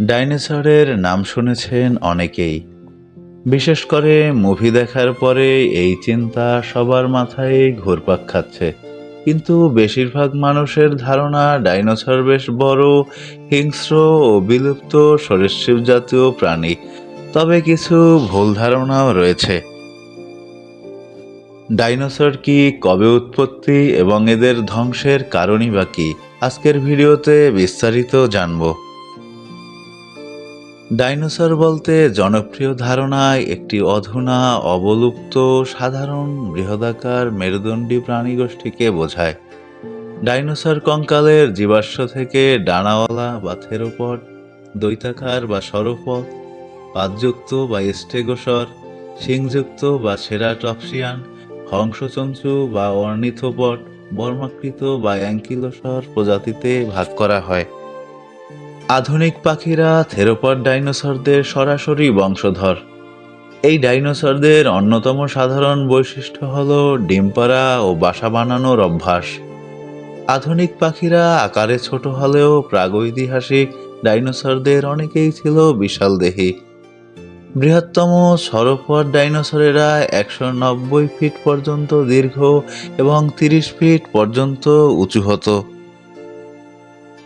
ডাইনোসরের নাম শুনেছেন অনেকেই। বিশেষ করে মুভি দেখার পরে এই চিন্তা সবার মাথায় ঘুরপাক খাচ্ছে। কিন্তু বেশিরভাগ মানুষের ধারণা ডাইনোসর বেশ বড়, হিংস্র ও বিলুপ্ত সরীসৃপ জাতীয় প্রাণী। তবে কিছু ভুল ধারণাও রয়েছে। ডাইনোসর কি কবে উৎপত্তি এবং এদের ধ্বংসের কারণই বা কি? আজকের ভিডিওতে বিস্তারিত জানব। ডাইনোসর বলতে জনপ্রিয় ধারণায় একটি অধুনা, অবলুপ্ত, সাধারণ বৃহদাকার মেরুদণ্ডী প্রাণীগোষ্ঠীকে বোঝায়। ডাইনোসর কঙ্কালের জীবাশ্ম থেকে ডানাওয়ালা বা থেরোপট দৈতাকার বা সরপদ পাতযুক্ত বা স্টেগোসর শিংযুক্ত বা সেরাটপসিয়ান, হংসচঞ্চু বা অর্নিথোপড বর্মাকৃত বা অ্যাঙ্কিলোসর প্রজাতিতে ভাগ করা হয়। আধুনিক পাখিরা থেরোপড ডাইনোসরদের সরাসরি বংশধর। এই ডাইনোসরদের অন্যতম সাধারণ বৈশিষ্ট্য হল ডিম পাড়া ও বাসা বানানোর অভ্যাস। আধুনিক পাখিরা আকারে ছোট হলেও প্রাগৈতিহাসিক ডাইনোসরদের অনেকেই ছিল বিশাল দেহী বৃহত্তম সরোপড ডাইনোসরেরা একশো নব্বই ফিট পর্যন্ত দীর্ঘ এবং তিরিশ ফিট পর্যন্ত উঁচু হতো।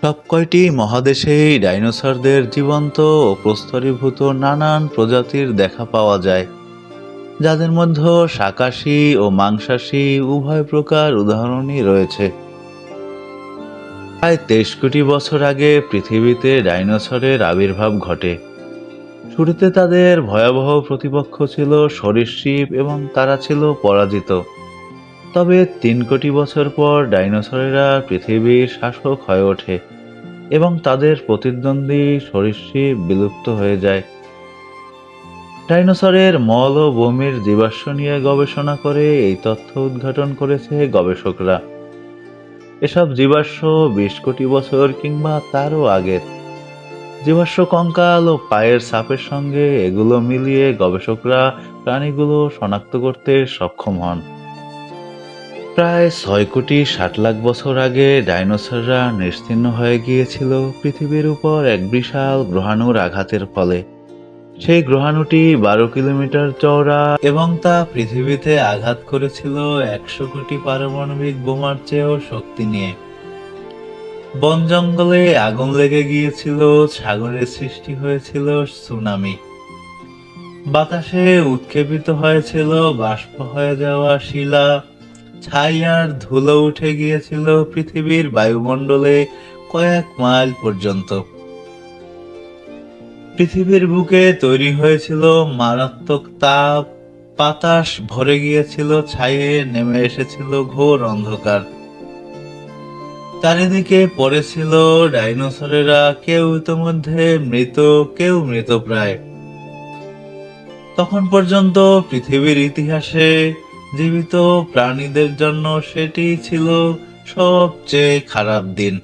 সব কয়টি মহাদেশেই ডাইনোসরদের জীবন্ত ও প্রস্তরীভূত নানান প্রজাতির দেখা পাওয়া যায়, যাদের মধ্যে শাকাশী ও মাংসাশী উভয় প্রকার উদাহরণই রয়েছে। প্রায় তেইশ কোটি বছর আগে পৃথিবীতে ডাইনোসরের আবির্ভাব ঘটে। শুরুতে তাদের ভয়াবহ প্রতিপক্ষ ছিল সরীসৃপ এবং তারা ছিল পরাজিত। তবে তিন কোটি বছর পর ডাইনোসরেরা পৃথিবীর শাসক হয়ে ওঠে এবং তাদের প্রতিদ্বন্দ্বী সরীসৃপ বিলুপ্ত হয়ে যায়। ডাইনোসরের মল ও বমির জীবাশ্ম নিয়ে গবেষণা করে এই তথ্য উদ্ঘাটন করেছে গবেষকরা। এসব জীবাশ্ম বিশ কোটি বছর কিংবা তারও আগের। জীবাশ্ম কঙ্কাল ও পায়ের সাপের সঙ্গে এগুলো মিলিয়ে গবেষকরা প্রাণীগুলো শনাক্ত করতে সক্ষম হন। প্রায় ছয় কোটি ষাট লাখ বছর আগে ডাইনোসররা নিশ্চিহ্ন হয়ে গিয়েছিল পৃথিবীর উপর এক বিশাল গ্রহাণুর আঘাতের ফলে। সেই গ্রহাণুটি বারো কিলোমিটার চওড়া এবং তা পৃথিবীতে আঘাত করেছিল একশো কোটি পারমাণবিক বোমার চেয়েও শক্তি নিয়ে। বন জঙ্গলে আগুন লেগে গিয়েছিল সাগরের সৃষ্টি হয়েছিল সুনামি। বাতাসে উৎক্ষেপিত হয়েছিল, বাষ্প হয়ে যাওয়া শিলা ছাই আর ধুলো উঠে গিয়েছিল পৃথিবীর বায়ুমণ্ডলে কয়েক মাইল পর্যন্ত। পৃথিবীর বুকে তৈরি হয়েছিল মারাত্মক তাপ, বাতাস ভরে গিয়েছিল, ছাইয়ে নেমে এসেছিল ঘোর অন্ধকার। চারিদিকে পড়েছিল ডাইনোসরেরা, কেউ ইতোমধ্যে মৃত, কেউ মৃতপ্রায় তখন পর্যন্ত পৃথিবীর ইতিহাসে জীবিত প্রাণীদের জন্য সেটি ছিল সবচেয়ে খারাপ দিন।